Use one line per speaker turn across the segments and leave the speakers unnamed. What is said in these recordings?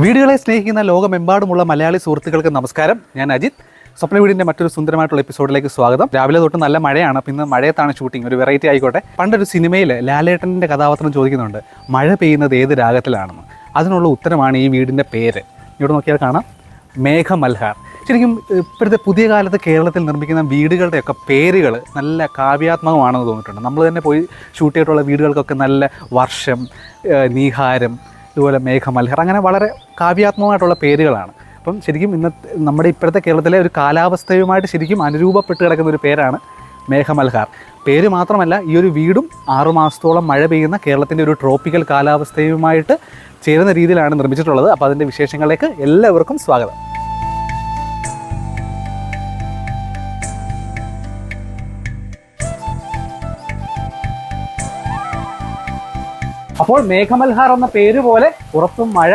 വീടുകളെ സ്നേഹിക്കുന്ന ലോകമെമ്പാടുമുള്ള മലയാളി സുഹൃത്തുക്കൾക്ക് നമസ്കാരം. ഞാൻ അജിത്. സ്വപ്ന വീടിന്റെ മറ്റൊരു സുന്ദരമായിട്ടുള്ള എപ്പിസോഡിലേക്ക് സ്വാഗതം. രാവിലെ തൊട്ട് നല്ല മഴയാണ്. അപ്പം ഇന്ന് മഴയത്താണ് ഷൂട്ടിംഗ്. ഒരു വെറൈറ്റി ആയിക്കോട്ടെ. പണ്ടൊരു സിനിമയിൽ ലാലേട്ടന്റെ കഥാപാത്രം ചോദിക്കുന്നുണ്ട് മഴ പെയ്യുന്നത് ഏത് രാഗത്തിലാണെന്ന്? അതിനുള്ള ഉത്തരമാണ് ഈ വീടിന്റെ പേര്. ഇവിടെ നോക്കിയാൽ കാണാം. മേഘമൽഹാർ. ശരിക്കും ഇപ്പോഴത്തെ പുതിയ കാലത്ത് കേരളത്തിൽ നിർമ്മിക്കുന്ന വീടുകളുടെയൊക്കെ പേരുകൾ നല്ല കാവ്യാത്മകമാണെന്ന് തോന്നിയിട്ടുണ്ട്. നമ്മൾ തന്നെ പോയി ഷൂട്ട് ചെയ്തിട്ടുള്ള വീടുകൾക്കൊക്കെ നല്ല വർഷം നീഹാരം ഇതുപോലെ മേഘമൽഹർ അങ്ങനെ വളരെ കാവ്യാത്മകമായിട്ടുള്ള പേരുകളാണ്. അപ്പം ശരിക്കും ഇന്നത്തെ നമ്മുടെ ഇപ്പോഴത്തെ കേരളത്തിലെ ഒരു കാലാവസ്ഥയുമായിട്ട് ശരിക്കും അനുരൂപപ്പെട്ട് കിടക്കുന്ന ഒരു പേരാണ് മേഘമൽഹാർ പേര് മാത്രമല്ല ഈ ഒരു വീടും ആറുമാസത്തോളം മഴ പെയ്യുന്ന കേരളത്തിന്റെ ഒരു ട്രോപ്പിക്കൽ കാലാവസ്ഥയുമായിട്ട് ചേരുന്ന രീതിയിലാണ് നിർമ്മിച്ചിട്ടുള്ളത്. അപ്പോൾ അതിന്റെ വിശേഷങ്ങളിലേക്ക് എല്ലാവർക്കും സ്വാഗതം. അപ്പോൾ മേഘമൽഹാർ എന്ന പേര് പോലെ പുറത്തും മഴ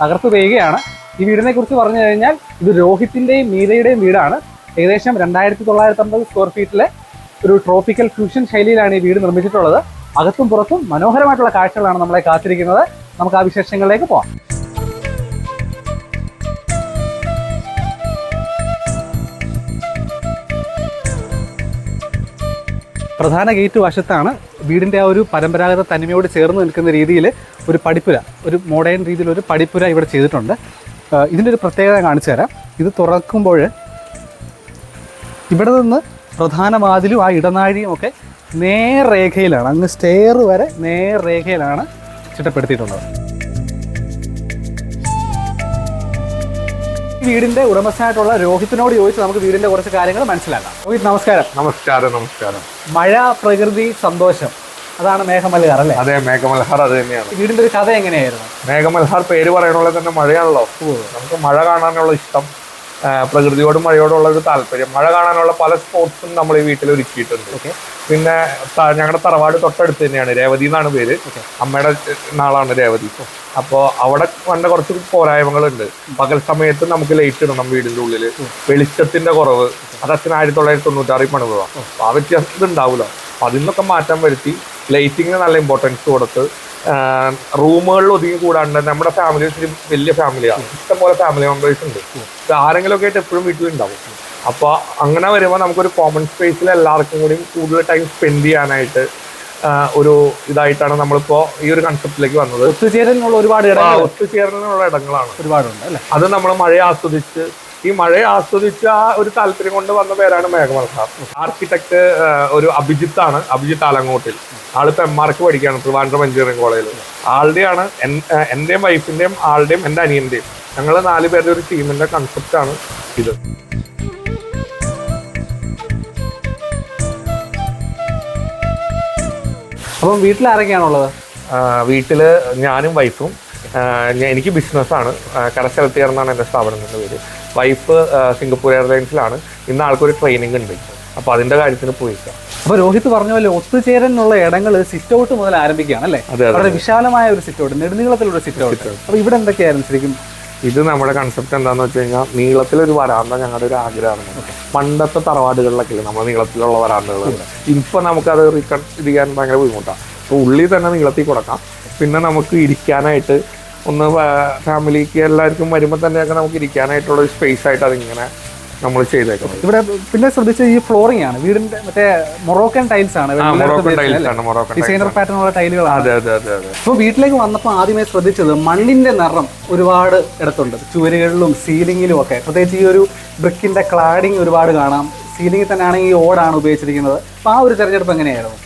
തകർത്തു പെയ്യുകയാണ്. ഈ വീടിനെ കുറിച്ച് പറഞ്ഞു കഴിഞ്ഞാൽ ഇത് രോഹിത്തിന്റെയും മീരയുടെയും വീടാണ്. ഏകദേശം രണ്ടായിരത്തി തൊള്ളായിരത്തി അമ്പത് സ്ക്വയർ ഫീറ്റിലെ ഒരു ട്രോപ്പിക്കൽ ഫ്യൂഷൻ ശൈലിയിലാണ് ഈ വീട് നിർമ്മിച്ചിട്ടുള്ളത്. അകത്തും പുറത്തും മനോഹരമായിട്ടുള്ള കാഴ്ചകളാണ് നമ്മളെ കാത്തിരിക്കുന്നത്. നമുക്ക് ആ വിശേഷങ്ങളിലേക്ക് പോകാം പ്രധാന ഗേറ്റ് വശത്താണ് വീടിന്റെ ആ ഒരു പരമ്പരാഗത തനിമയോട് ചേർന്ന് നിൽക്കുന്ന രീതിയിൽ ഒരു പടിപ്പുര ഒരു മോഡേൺ രീതിയിലൊരു പടിപ്പുര ഇവിടെ ചെയ്തിട്ടുണ്ട്. ഇതിന്റെ ഒരു പ്രത്യേകത കാണിച്ചു തരാം. ഇത് തുറക്കുമ്പോൾ ഇവിടെ നിന്ന് പ്രധാന വാതിലും ആ ഇടനാഴിയും ഒക്കെ നേർ രേഖയിലാണ് അങ്ങ് സ്റ്റെയർ വരെ നേർ രേഖയിലാണ് ചിട്ടപ്പെടുത്തിയിട്ടുള്ളത്. ഈ വീടിന്റെ ഉടമസ്ഥനായിട്ടുള്ള രോഹിത്തിനോട് ചോദിച്ച് നമുക്ക് വീടിന്റെ കുറച്ച് കാര്യങ്ങൾ മനസ്സിലാക്കാം. രോഹിത് നമസ്കാരം.
നമസ്കാരം നമസ്കാരം.
മഴ പ്രകൃതി സന്തോഷം. അതാണ് മേഘമൽഹാർ അല്ലേ?
അതെ മേഘമൽഹാർ അത് തന്നെയാണ്.
വീടിന്റെ ഒരു കഥ എങ്ങനെയായിരുന്നു?
മേഘമൽഹാർ പേര് പറയണ പോലെ തന്നെ മഴയാണല്ലോ. നമുക്ക് മഴ കാണാനുള്ള ഇഷ്ടം. പ്രകൃതിയോടും മഴയോടുള്ള ഒരു താല്പര്യം. മഴ കാണാനുള്ള പല സ്പോർട്സും നമ്മൾ ഈ വീട്ടിൽ ഒരുക്കിയിട്ടുണ്ട്. പിന്നെ ഞങ്ങളുടെ തറവാട് തൊട്ടടുത്ത് തന്നെയാണ്. രേവതി എന്നാണ് പേര്. അമ്മയുടെ നാളാണ് രേവതി. അപ്പോൾ അവിടെ വന്ന കുറച്ച് പോരായ്മകളുണ്ട്. പകൽ സമയത്ത് നമുക്ക് ലൈറ്റ് ഇടണം വീടിന്റെ ഉള്ളിൽ വെളിച്ചത്തിന്റെ കുറവ്. അത് അച്ഛൻ ആയിരത്തി തൊള്ളായിരത്തി തൊണ്ണൂറ്റാറിൽ പണിതുക അപ്പൊ ആ വ്യത്യാസം ഉണ്ടാവില്ല അതിൽ നിന്നൊക്കെ മാറ്റം വരുത്തി ലൈറ്റിങ്ങിന് നല്ല ഇമ്പോർട്ടൻസ് കൊടുത്ത് റൂമുകളിൽ ഒതുങ്ങി കൂടാണ്ട് നമ്മുടെ ഫാമിലി വലിയ ഫാമിലിയാണ് ഇഷ്ടംപോലെ ഫാമിലി മെമ്പേഴ്സ് ഉണ്ട്. ആരെങ്കിലും ഒക്കെ ആയിട്ട് എപ്പോഴും വീട്ടിൽ ഉണ്ടാവും. അപ്പൊ അങ്ങനെ വരുമ്പോൾ നമുക്കൊരു കോമൺ സ്പേസിൽ എല്ലാവർക്കും കൂടി കൂടുതൽ ടൈം സ്പെൻഡ് ചെയ്യാനായിട്ട് ഒരു ഇതായിട്ടാണ് നമ്മളിപ്പോ ഈ ഒരു കൺസെപ്റ്റിലേക്ക് വന്നത്.
ഒത്തുചേരലിനുള്ള ഒരുപാട്
ഒത്തുചേരലിനുള്ള ഇടങ്ങളാണ്.
ഒരുപാടുണ്ട് അല്ലേ?
അത് നമ്മൾ മഴയെ ആസ്വദിച്ച് ഈ മഴയെ ആസ്വദിച്ച ആ ഒരു താല്പര്യം കൊണ്ട് വന്ന പേരാണ് മേഘമൽഹാർ ആർക്കിടെക്ട് ഒരു അഭിജിത്താണ് ആണ് അഭിജിത്ത് ആലങ്ങോട്ടിൽ. ആളിപ്പോ എം ആർക്ക് പഠിക്കുകയാണ് ട്രിവാൻഡ്രം എഞ്ചിനീയറിംഗ് കോളേജിൽ ആളുടെയാണ് എന്റെയും വൈഫിന്റെയും ആളുടെയും എന്റെ അനിയന്റെയും ഞങ്ങൾ നാല് പേരുടെ ഒരു ടീമിന്റെ കൺസെപ്റ്റ് ആണ് ഇത്.
അപ്പം വീട്ടിൽ ആരൊക്കെയാണുള്ളത്
വീട്ടിൽ വീട്ടിൽ ഞാനും വൈഫും എനിക്ക് ബിസിനസ്സാണ് കരസ്ഥലത്ത് എന്നാണ് എന്റെ സ്ഥാപനത്തിന്റെ പേര്. വൈഫ് സിംഗപ്പൂർ എയർലൈൻസിലാണ് ഇന്ന് ആൾക്കൊരു ട്രെയിനിങ് ഉണ്ട്. അപ്പോൾ അതിന്റെ കാര്യത്തിന് പോയിക്കാം.
അപ്പൊ രോഹിത് പറഞ്ഞ പോലെ ഒത്തുചേരലിനുള്ള ഇടങ്ങൾ സിറ്റ് ഔട്ട് മുതൽ ആരംഭിക്കുകയാണ് അല്ലേ. വളരെ വിശാലമായ ഒരു സിറ്റ് ഔട്ട് നെടുനീളത്തിലുള്ള സിറ്റ് ഔട്ട് അപ്പൊ ഇവിടെ എന്തൊക്കെയായിരുന്നു ശരിക്കും?
ഇത് നമ്മുടെ കൺസെപ്റ്റ് എന്താന്ന് വെച്ച് കഴിഞ്ഞാൽ നീളത്തിലൊരു വരാന്ത ഞങ്ങളുടെ ഒരു ആഗ്രഹമാണ്. പണ്ടത്തെ തറവാടുകളിലൊക്കെ നമ്മുടെ നീളത്തിലുള്ള വരാന്തകൾ ഇപ്പൊ നമുക്കത് റീകൺ ചെയ്യാൻ ഭയങ്കര ബുദ്ധിമുട്ടാണ് അപ്പൊ ഉള്ളിൽ തന്നെ നീളത്തിൽ കൊടുക്കാം. പിന്നെ നമുക്ക് ഇരിക്കാനായിട്ട് ഒന്ന് ഫാമിലിക്ക് എല്ലാവർക്കും വരുമ്പോൾ തന്നെയൊക്കെ നമുക്ക് ഇരിക്കാനായിട്ടുള്ള ഒരു സ്പേസ് ആയിട്ട് അതിങ്ങനെ നമ്മൾ ചെയ്തേക്കുന്നത്.
ഇവിടെ പിന്നെ ശ്രദ്ധിച്ച ഈ ഫ്ലോറിംഗ് ആണ്. വീടിന്റെ മറ്റേ മൊറോക്കൻ ടൈൽസ് ആണ്. ഡിസൈനർ പാറ്റേൺ ഉള്ള ടൈലുകളാണ് അപ്പോൾ വീട്ടിലേക്ക് വന്നപ്പോൾ ആദ്യമേ ശ്രദ്ധിച്ചത് മണ്ണിന്റെ നിറം ഒരുപാട് ഇടത്തുണ്ട് ചുവരുകളിലും സീലിംഗിലും ഒക്കെ. പ്രത്യേകിച്ച് ഈ ഒരു ബ്രിക്കിന്റെ ക്ലാഡിങ് ഒരുപാട് കാണാം. സീലിംഗിൽ തന്നെ ആണെങ്കിൽ ഓടാണ് ഉപയോഗിച്ചിരിക്കുന്നത്. അപ്പോൾ ആ ഒരു തെരഞ്ഞെടുപ്പ് എങ്ങനെയായിരുന്നു?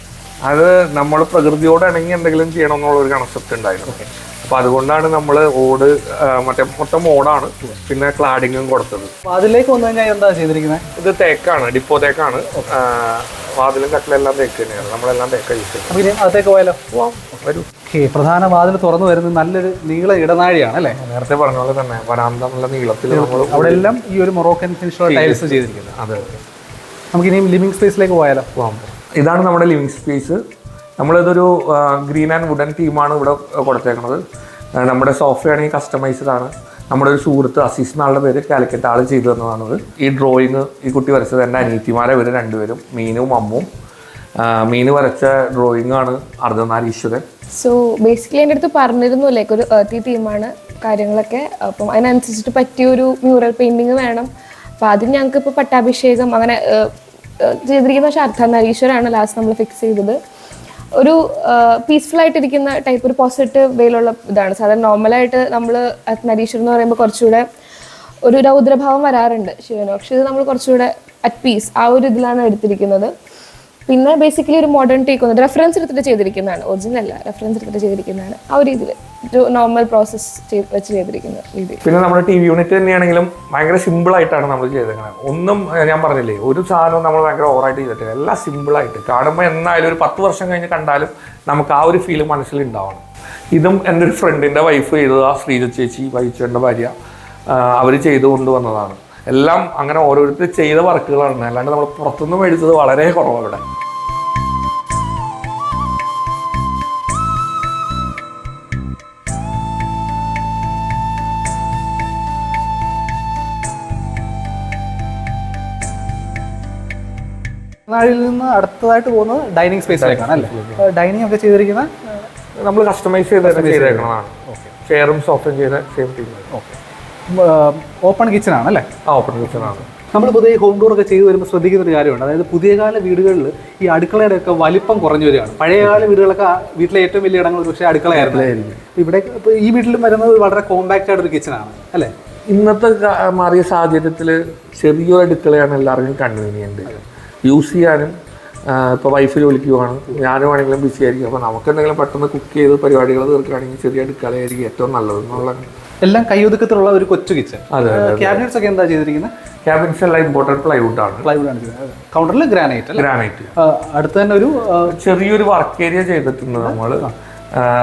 അത് നമ്മൾ പ്രകൃതിയോട് ഇണങ്ങി എന്തെങ്കിലും ചെയ്യണം എന്നുള്ള ഒരു കൺസെപ്റ്റ് ഉണ്ടായിരുന്നു അപ്പൊ അതുകൊണ്ടാണ് നമ്മൾ ഓട് മറ്റേ മൊത്തം ഓടാണ് പിന്നെ ക്ലാഡിങ്ങും കൊടുത്തത്.
അതിലേക്ക് വന്നു കഴിഞ്ഞാൽ എന്താ ചെയ്തിരിക്കുന്നത്
ഇത് തേക്കാണ് ഡിപ്പോ തേക്കാണ്. വാതിലും എല്ലാം തേക്ക് തന്നെയാണ്. നമ്മളെല്ലാം തേക്ക യൂസ് ചെയ്യുന്നത്.
അപ്പോൾ ഇനി അകത്തേക്ക് പോയാലോ?
പോവാം, വരൂ.
പ്രധാന വാതിൽ തുറന്നു വരുന്നത് നല്ലൊരു നീള ഇടനാഴിയാണ് അല്ലേ?
നേരത്തെ പറഞ്ഞ പോലെ തന്നെ വരാന്ത നല്ല നീളത്തിൽ
അവിടെ എല്ലാം ഈ ഒരു മൊറോക്കൻ ഫിനിഷുള്ള ടൈൽസ് ചെയ്തിരിക്കുന്നത്.
അതെ.
നമുക്ക് ഇനിയും ലിവിംഗ് സ്പേസിലേക്ക് പോയാലോ?
ഇതാണ് നമ്മുടെ ലിവിംഗ് സ്പേസ് നമ്മളിതൊരു ഗ്രീൻ ആൻഡ് വുഡൻ തീമാണ് ഇവിടെ കൊടുത്തേക്കുന്നത് നമ്മുടെ ആണെങ്കിൽ കസ്റ്റമൈസ്ഡ് ആണ്. നമ്മുടെ ഒരു സുഹൃത്ത് അസീസ് എന്നാളുടെ പേര് കാലിക്കറ്റ് ആൾ ചെയ്തു തന്നതാണത്. ഈ ഡ്രോയിങ് ഈ കുട്ടി വരച്ചത് എന്റെ അനീത്തിമാരെ ഇവർ രണ്ടുപേരും മീനും അമ്മും. മീന് വരച്ച ഡ്രോയിങ് ആണ് അർദ്ധനാരീശ്വരൻ
സോ ബേസിക്കലി എന്റെ അടുത്ത് പറഞ്ഞിരുന്നു ലൈക്ക് ഒരു ഏർത്തി തീമാണ് കാര്യങ്ങളൊക്കെ. അപ്പം അതിനനുസരിച്ചിട്ട് പറ്റിയ ഒരു മ്യൂറൽ പെയിന്റിങ് വേണം. അപ്പം അതിന് ഞങ്ങൾക്ക് ഇപ്പോൾ പട്ടാഭിഷേകം അങ്ങനെ ചെയ്തിരിക്കുന്ന പക്ഷേ അർദ്ധനാരീശ്വരാണ് ലാസ്റ്റ് നമ്മൾ ഫിക്സ് ചെയ്തത്. ഒരു പീസ്ഫുൾ ആയിട്ടിരിക്കുന്ന ടൈപ്പ് ഒരു പോസിറ്റീവ് വേയിലുള്ള ഇതാണ്. സാധാരണ നോർമലായിട്ട് നമ്മൾ അർദ്ധനാരീശ്വരം എന്ന് പറയുമ്പോൾ കുറച്ചുകൂടെ ഒരു രൗദ്രഭാവം വരാറുണ്ട് ശിവന്. പക്ഷെ ഇത് നമ്മൾ കുറച്ചുകൂടെ അറ്റ് പീസ് ആ ഒരു ഇതിലാണ് എടുത്തിരിക്കുന്നത്. പിന്നെ ബേസിക്കലി ഒരു മോഡേൺ ടേക്ക് ഒന്ന് റെഫറൻസ് എടുത്തിട്ട് ചെയ്തിരിക്കുന്നതാണ്. ഒറിജിനൽ അല്ല റെഫറൻസ് എടുത്തിട്ട് ചെയ്തിരിക്കുന്നതാണ് ആ ഒരു രീതിയിൽ നോർമൽ പ്രോസസ്സ് വെച്ച് ചെയ്തിരിക്കുന്ന രീതി.
പിന്നെ നമ്മുടെ ടി വി യൂണിറ്റ് തന്നെയാണെങ്കിലും ഭയങ്കര സിമ്പിൾ ആയിട്ടാണ് നമ്മൾ ചെയ്തേക്കുന്നത് ഒന്നും ഞാൻ പറഞ്ഞില്ലേ ഒരു സാധനവും നമ്മൾ ഭയങ്കര ഓവറായിട്ട് ചെയ്തിട്ടില്ല. എല്ലാം സിമ്പിൾ ആയിട്ട്. കാണുമ്പോൾ എന്നാലും ഒരു പത്ത് വർഷം കഴിഞ്ഞ് കണ്ടാലും നമുക്ക് ആ ഒരു ഫീൽ മനസ്സിൽ ഉണ്ടാവണം ഇതും എന്റെ ഒരു ഫ്രണ്ടിന്റെ വൈഫ് ചെയ്തത് ആ ശ്രീജ ചേച്ചി വൈച്ചേന്റെ ഭാര്യ അവർ ചെയ്തു കൊണ്ടുവന്നതാണ് എല്ലാം അങ്ങനെ ഓരോരുത്തർ ചെയ്ത വർക്കുകളാണ് അല്ലാണ്ട് നമ്മൾ പുറത്തുനിന്ന് മേടിച്ചത് വളരെ കുറവാണ് ഇവിടെ.
നാഴിൽ നിന്ന് അടുത്തതായിട്ട് പോകുന്നത് ഡൈനിങ് സ്പേസിലേക്കാണ് അല്ലേ? ഡൈനിങ് ഒക്കെ ചെയ്തിരിക്കുന്ന
നമ്മൾ കസ്റ്റമൈസ് ചെയ്ത് തന്നെ ചെയ്തേക്കുന്നതാണ്. ചെയറും ചെയ്ത സെയിം ടീം
ഓപ്പൺ കിച്ചൺ ആണ് അല്ലേ?
ആ ഓപ്പൺ കിച്ചൺ ആണ്.
നമ്മൾ പുതിയ ഹോം ടൂർ ഒക്കെ ചെയ്തു വരുമ്പോൾ ശ്രദ്ധിക്കുന്ന ഒരു കാര്യമുണ്ട്. അതായത് പുതിയ കാല വീടുകളിൽ ഈ അടുക്കളയുടെ ഒക്കെ വലിപ്പം കുറഞ്ഞു വരികയാണ്. പഴയകാല വീടുകളൊക്കെ വീട്ടിലെ ഏറ്റവും വലിയ ഇടങ്ങൾ പക്ഷേ അടുക്കളയായിരുന്നു. ഇവിടെ ഈ വീട്ടിലും വരുന്നത് വളരെ കോമ്പാക്റ്റ് ആയിട്ടൊരു കിച്ചൺ ആണ് അല്ലേ?
ഇന്നത്തെ മാറിയ സാഹചര്യത്തിൽ ചെറിയൊരു അടുക്കളയാണ് എല്ലാവർക്കും കൺവീനിയന്റ് യൂസ് ചെയ്യാനും ഇപ്പോൾ വൈഫ് ജോലിക്ക് പോവാണ് ഞാനും ആണെങ്കിലും ബിസി ആയിരിക്കും. അപ്പോൾ നമുക്ക് എന്തെങ്കിലും പെട്ടെന്ന് കുക്ക് ചെയ്ത് പരിപാടികൾ തീർക്കുകയാണെങ്കിൽ ചെറിയ അടുക്കളയായിരിക്കും ഏറ്റവും നല്ലത് എന്നുള്ള
എല്ലാം കൈയൊതുക്കത്തിലുള്ള ഒരു കൊച്ചു കിച്ചൺ ക്യാബിനറ്റ്സ് ഒക്കെ എന്താ ചെയ്തിരിക്കുന്നത്
ക്യാബിനറ്റ്സ് എല്ലാം ഇമ്പോർട്ടന്റ് പ്ലൈവുഡ് ആണ്.
പ്ലൈവുഡ് ആണ് കൗണ്ടറിൽ ഗ്രാനൈറ്റ്
ഗ്രാനൈറ്റ്
അടുത്ത് തന്നെ ഒരു
ചെറിയൊരു വർക്ക് ഏരിയ ചെയ്തിട്ടുണ്ട് നമ്മൾ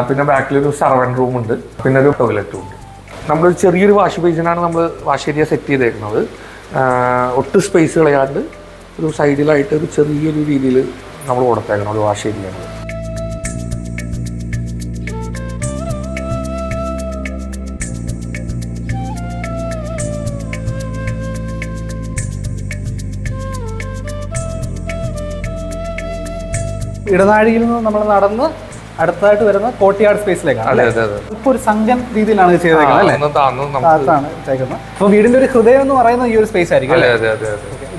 പിന്നെ ബാക്കിൽ ഒരു സർവൻ റൂം ഉണ്ട്. പിന്നെ ഒരു ടോയ്ലറ്റും ഉണ്ട്. നമ്മൾ ചെറിയൊരു വാഷ് ബേസിനാണ് നമ്മൾ വാഷ് ഏരിയ സെറ്റ് ചെയ്തേക്കുന്നത്. ഒട്ടും സ്പേസ് കളയാണ്ട് ഒരു സൈഡിലായിട്ട് ഒരു ചെറിയൊരു രീതിയിൽ നമ്മൾ കൊടുത്തേക്കണം ഒരു വാഷ് ചെയ്യുന്നത്
ഇടനാഴിയിൽ നിന്ന് നമ്മൾ നടന്ന് അടുത്തായിട്ട് വരുന്ന കോട്ടിയാട് സ്പേസിലേക്കാണ് ഇപ്പൊ ഒരു സംഘം രീതിയിലാണ് ചെയ്തേക്കുന്നത് അല്ലേ? ചെയ്തേക്കുന്നത്. അപ്പൊ വീടിന്റെ ഒരു ഹൃദയം എന്ന് പറയുന്ന ഈ ഒരു സ്പേസ് ആയിരിക്കും അല്ലേ?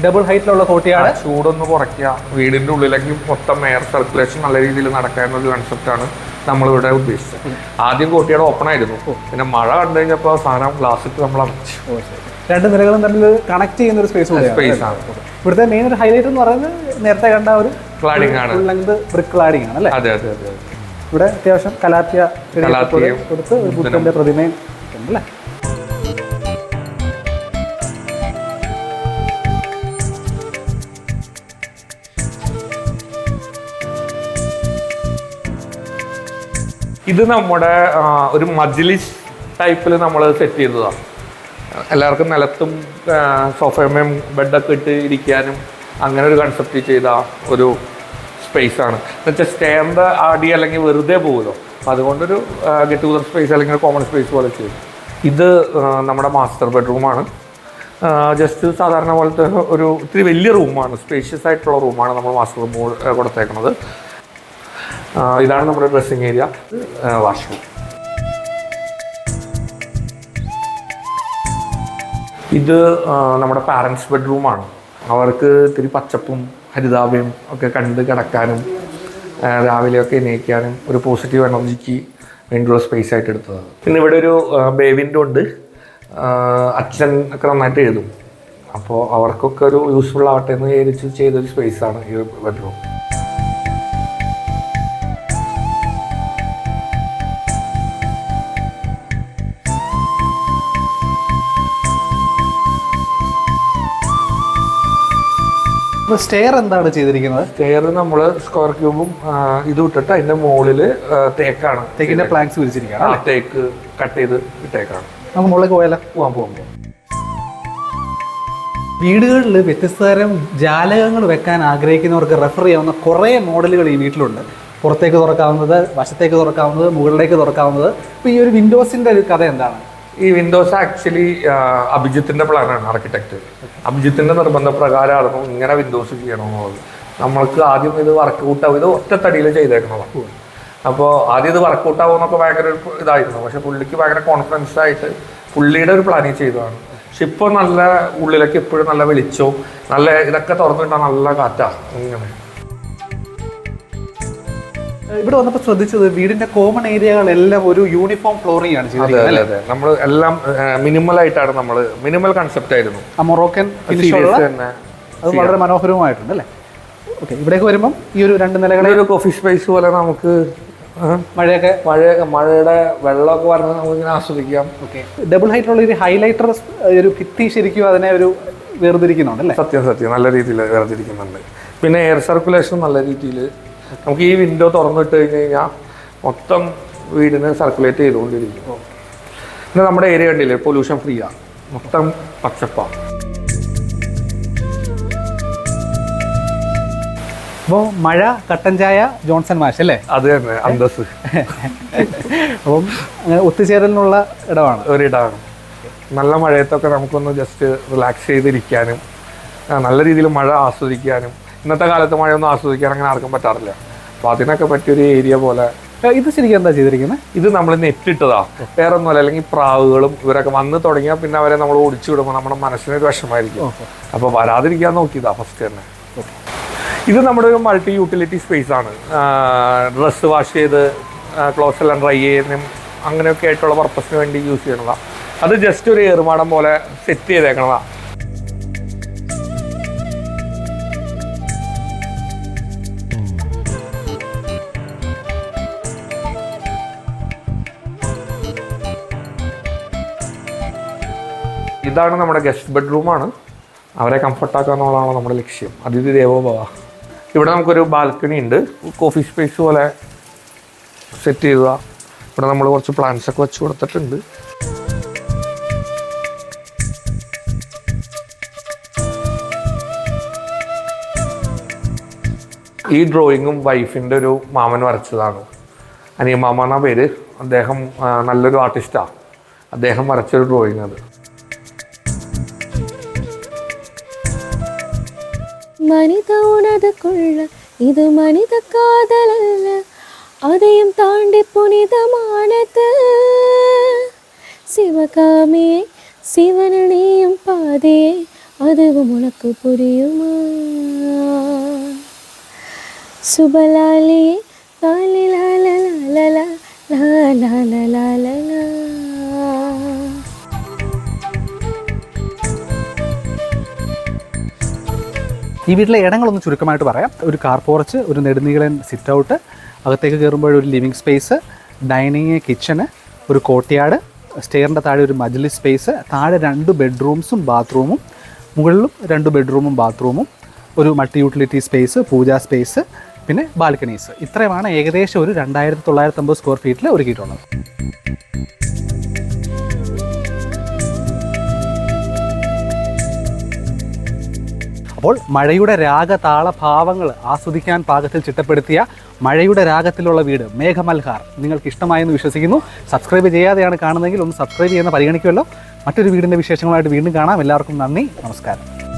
ഡബിൾ ഹൈറ്റിലുള്ള കോട്ടിയാണ്.
ചൂടൊന്ന് കുറയ്ക്കുക. വീടിന്റെ ഉള്ളിലേക്ക് മൊത്തം എയർ സർക്കുലേഷൻ നല്ല രീതിയിൽ നടക്കാനുള്ള കൺസെപ്റ്റാണ് നമ്മളിവിടെ ഉദ്ദേശിച്ചത്. ആദ്യം കോട്ടിയുടെ ഓപ്പൺ ആയിരുന്നു. പിന്നെ മഴ കണ്ടു കഴിഞ്ഞപ്പോൾ സാധനം ഗ്ലാസ്സിട്ട് നമ്മൾ അമിച്ചു.
രണ്ട് നിലകളും തമ്മിൽ കണക്ട് ചെയ്യുന്ന ഒരു സ്പേസ്
സ്പേസ് ആണ്.
ഇവിടുത്തെ മെയിൻ ഒരു ഹൈലൈറ്റ് എന്ന് പറയുന്നത് നേരത്തെ കണ്ട ഒരു
ക്ലാഡിംഗ് ആണ്.
ലെങ്ത് ബ്രിക്ക് ക്ലാഡിംഗ് ആണ് അല്ലേ?
അതെ അതെ അതെ
ഇവിടെ അത്യാവശ്യം കലാത്തിയ ചെടിയൊക്കെ കൊടുത്ത് ഒരു ബുദ്ധന്റെ പ്രതിമയും ഒക്കെ
ഇത് നമ്മുടെ ഒരു മജ്ലിസ് ടൈപ്പിൽ നമ്മൾ സെറ്റ് ചെയ്തതാണ് എല്ലാവർക്കും നിലത്തും സോഫയും ബെഡൊക്കെ ഇട്ട് ഇരിക്കാനും അങ്ങനെ ഒരു കൺസെപ്റ്റ് ചെയ്ത ഒരു സ്പേസ് ആണ്. എന്നുവെച്ചാൽ സ്റ്റേറിന്റെ അടി അല്ലെങ്കിൽ വെറുതെ പോകുമല്ലോ അപ്പം അതുകൊണ്ടൊരു ഗെറ്റ് ടുഗദർ സ്പേസ് അല്ലെങ്കിൽ കോമൺ സ്പേസ് പോലെ ചെയ്തു. ഇത് നമ്മുടെ മാസ്റ്റർ ബെഡ്റൂമാണ് ജസ്റ്റ് സാധാരണ പോലത്തെ ഒരു ഇത്തിരി വലിയ റൂമാണ് സ്പേഷ്യസ് ആയിട്ടുള്ള റൂമാണ് നമ്മൾ മാസ്റ്റർ റൂം കൊടുത്തേക്കുന്നത്. ഇതാണ് നമ്മുടെ ഡ്രസ്സിങ് ഏരിയ വാഷ്റൂം. ഇത് നമ്മുടെ പാരൻസ് ബെഡ്റൂമാണ് അവർക്ക് ഇത്തിരി പച്ചപ്പും ഹരിതാഭയും ഒക്കെ കണ്ട് കിടക്കാനും രാവിലെയൊക്കെ എണീക്കാനും ഒരു പോസിറ്റീവ് എനർജിക്ക് വേണ്ടിയുള്ള സ്പേസ് ആയിട്ട് എടുത്തത് പിന്നെ ഇവിടെ ഒരു ബേബിന്റെ ഉണ്ട്. അച്ഛൻ ഒക്കെ നന്നായിട്ട് എഴുതും. അപ്പോൾ അവർക്കൊക്കെ ഒരു യൂസ്ഫുൾ ആവട്ടെ എന്ന് വിചാരിച്ച് ചെയ്തൊരു സ്പേസാണ് ഈ ബെഡ്റൂം
സ്റ്റെയർ എന്താണ് ചെയ്തിരിക്കുന്നത്?
സ്റ്റെയർ നമ്മൾ സ്ക്വയർ ക്യൂബും ഇത് ഇട്ടിട്ട് അതിന്റെ മുകളിൽ തേക്കാണ്
തേക്കിന്റെ പ്ലാങ്സ് വിരിച്ചിരിക്കുകയാണ്
തേക്ക് കട്ട് ചെയ്ത് ഇട്ടേക്കാണ്.
നമുക്ക് മുകളിലേക്ക് പോയാലോ?
പോകാൻ പോകുമ്പോൾ
വീടുകളിൽ വ്യത്യസ്ത തരം ജാലകങ്ങൾ വെക്കാൻ ആഗ്രഹിക്കുന്നവർക്ക് റെഫർ ചെയ്യാവുന്ന കുറേ മോഡലുകൾ ഈ വീട്ടിലുണ്ട്. പുറത്തേക്ക് തുറക്കാവുന്നത് വശത്തേക്ക് തുറക്കാവുന്നത് മുകളിലേക്ക് തുറക്കാവുന്നത്. ഇപ്പൊ ഈ ഒരു വിൻഡോസിന്റെ ഒരു കഥ എന്താണ്?
ഈ വിൻഡോസ് ആക്ച്വലി അഭിജിത്തിന്റെ പ്ലാനാണ് ആർക്കിടെക്ട് അഭിജിത്തിന്റെ നിർബന്ധപ്രകാരമായിരുന്നു ഇങ്ങനെ വിൻഡോസ് ചെയ്യണമെന്നുള്ളത്. നമ്മൾക്ക് ആദ്യം ഇത് വർക്ക് ഔട്ട് ആവും. ഇത് ഒറ്റത്തടിയിൽ ചെയ്തേക്കണതാണ്. അപ്പോൾ ആദ്യം ഇത് വർക്കൗട്ട് ആവുമെന്നൊക്കെ ഭയങ്കര ഇതായിരുന്നു. പക്ഷെ പുള്ളിക്ക് ഭയങ്കര കോൺഫിഡൻസ് ആയിട്ട് പുള്ളിയുടെ ഒരു പ്ലാനിങ് ചെയ്തതാണ്. പക്ഷെ ഇപ്പോൾ നല്ല ഉള്ളിലൊക്കെ ഇപ്പോഴും നല്ല വെളിച്ചവും നല്ല ഇതൊക്കെ തുറന്നിട്ടാണ് നല്ല കാറ്റാണ് ഇങ്ങനെ.
ഇവിടെ വന്നപ്പോൾ ശ്രദ്ധിച്ചത് വീടിന്റെ കോമൺ ഏരിയകളെല്ലാം ഒരു യൂണിഫോം ഫ്ലോറിംഗ് ആണ്
അതെ നമ്മൾ എല്ലാം മിനിമൽ ആയിട്ടാണ് നമ്മൾ മിനിമൽ കൺസെപ്റ്റ് ആയിരുന്നു.
മൊറോക്കൻ അത് വളരെ മനോഹരമായിട്ടുണ്ട് അല്ലേ? ഓക്കെ ഇവിടേക്ക് വരുമ്പം ഈ ഒരു രണ്ട് നിലകളെ
ഒരു കോഫി സ്പേസ് പോലെ നമുക്ക് മഴയൊക്കെ
മഴയൊക്കെ
മഴ മഴയുടെ വെള്ളമൊക്കെ വരുന്നത് നമുക്ക് ആസ്വദിക്കാം.
ഓക്കെ ഡബിൾ ഹൈറ്റുള്ള ഒരു ഹൈലൈറ്റർ ഒരു ഭിത്തി ശരിക്കും അതിനെ ഒരു വേർതിരിക്കുന്നുണ്ട് അല്ലേ?
സത്യം സത്യം. നല്ല രീതിയിൽ വേർതിരിക്കുന്നുണ്ട്. പിന്നെ എയർ സർക്കുലേഷൻ നല്ല രീതിയിൽ നമുക്ക് ഈ വിൻഡോ തുറന്നിട്ട് കഴിഞ്ഞ് കഴിഞ്ഞാൽ മൊത്തം വീടിന് സർക്കുലേറ്റ് ചെയ്തുകൊണ്ടിരിക്കും. പിന്നെ നമ്മുടെ ഏരിയ കണ്ടില്ലേ? പൊല്യൂഷൻ ഫ്രീ ആണ് മൊത്തം പച്ചപ്പാണ്
അപ്പോൾ മഴ കട്ടൻ ചായ ജോൺസൺ മാഷ് അല്ലേ?
അത് തന്നെ അന്തസ്
അപ്പം ഒത്തുചേരലിനുള്ള ഇടമാണ്.
ഒരിടമാണ്. നല്ല മഴയത്തൊക്കെ നമുക്കൊന്ന് ജസ്റ്റ് റിലാക്സ് ചെയ്തിരിക്കാനും നല്ല രീതിയിൽ മഴ ആസ്വദിക്കാനും ഇന്നത്തെ കാലത്ത് മഴയൊന്നും ആസ്വദിക്കാൻ അങ്ങനെ ആർക്കും പറ്റാറില്ല. അപ്പോൾ അതിനൊക്കെ പറ്റിയൊരു ഏരിയ പോലെ.
ഇത് ശരിക്കും എന്താ ചെയ്തിരിക്കുന്നത്
ഇത് നമ്മൾ നെറ്റിട്ടതാ. വേറെ ഒന്നുമല്ല അല്ലെങ്കിൽ പ്രാവുകളും ഇവരൊക്കെ വന്ന് തുടങ്ങിയാൽ പിന്നെ അവരെ നമ്മൾ ഓടിച്ചു വിടുമ്പോൾ നമ്മുടെ മനസ്സിനൊരു വിഷമായിരിക്കും അപ്പോൾ വരാതിരിക്കാൻ നോക്കിയതാ ഫസ്റ്റ് തന്നെ. ഇത് നമ്മുടെ ഒരു മൾട്ടി യൂട്ടിലിറ്റി സ്പേസ് ആണ്. ഡ്രസ്സ് വാഷ് ചെയ്ത് ക്ലോസ് എല്ലാം ഡ്രൈ ചെയ്യുന്നതും അങ്ങനെയൊക്കെ ആയിട്ടുള്ള പർപ്പസിന് വേണ്ടി യൂസ് ചെയ്യണതാണ് അത് ജസ്റ്റ് ഒരു ഏർമാടം പോലെ സെറ്റ് ചെയ്തേക്കണതാ. ഇതാണ് നമ്മുടെ ഗസ്റ്റ് ബെഡ്റൂമാണ് അവരെ കംഫർട്ടാക്കുക എന്നുള്ളതാണ് നമ്മുടെ ലക്ഷ്യം. അതിഥി ദേവോഭവ. ഇവിടെ നമുക്കൊരു ബാൽക്കണി ഉണ്ട്. കോഫി സ്പേസ് പോലെ സെറ്റ് ചെയ്യുക. ഇവിടെ നമ്മൾ കുറച്ച് പ്ലാന്റ്സ് ഒക്കെ വെച്ച് കൊടുത്തിട്ടുണ്ട്. ഈ ഡ്രോയിങ്ങും വൈഫിന്റെ ഒരു മാമൻ വരച്ചതാണ്. അനിയമാമ എന്ന പേര്. അദ്ദേഹം നല്ലൊരു ആർട്ടിസ്റ്റാണ് അദ്ദേഹം വരച്ചൊരു ഡ്രോയിങ് അത്.
மனித உனதுக்குள்ள இது மனித காதல் அல்ல அதையும் தாண்டி புனிதமானது. சிவகாமியே சிவனணியும் பாதே அதுவும் உனக்கு புரியுமா? சுபலாலியே லாலி லால லால லால லால லால.
ഈ വീട്ടിലെ ഇടങ്ങളൊന്ന് ചുരുക്കമായിട്ട് പറയാം. ഒരു കാർ പോർച്ച് ഒരു നെടുനീളൻ സിറ്റ് ഔട്ട് അകത്തേക്ക് കയറുമ്പോൾ ഒരു ലിവിങ് സ്പേസ് ഡൈനിങ് കിച്ചണ് ഒരു കോട്ടിയാട് സ്റ്റെയറിന്റെ താഴെ ഒരു മജ്ലിസ് സ്പേസ് താഴെ രണ്ട് ബെഡ്റൂംസും ബാത്റൂമും മുകളിലും രണ്ട് ബെഡ്റൂമും ബാത്റൂമും ഒരു multi utility space puja space പിന്നെ ബാൽക്കണീസ് ഇത്രയുമാണ് ഏകദേശം ഒരു രണ്ടായിരത്തി തൊള്ളായിരത്തി അമ്പത് സ്ക്വയർ ഫീറ്റിൽ ഒരുക്കിയിട്ടുള്ളത്. അപ്പോൾ മഴയുടെ രാഗതാള ഭാവങ്ങൾ ആസ്വദിക്കാൻ പാകത്തിൽ ചിട്ടപ്പെടുത്തിയ മഴയുടെ രാഗത്തിലുള്ള വീട് മേഘമൽഹാർ. നിങ്ങൾക്ക് ഇഷ്ടമായെന്ന് വിശ്വസിക്കുന്നു. സബ്സ്ക്രൈബ് ചെയ്യാതെയാണ് കാണുന്നതെങ്കിൽ ഒന്ന് സബ്സ്ക്രൈബ് ചെയ്യുന്ന പരിഗണിക്കുമല്ലോ. മറ്റൊരു വീടിന്റെ വിശേഷങ്ങളായിട്ട് വീണ്ടും കാണാം. എല്ലാവർക്കും നന്ദി. നമസ്കാരം.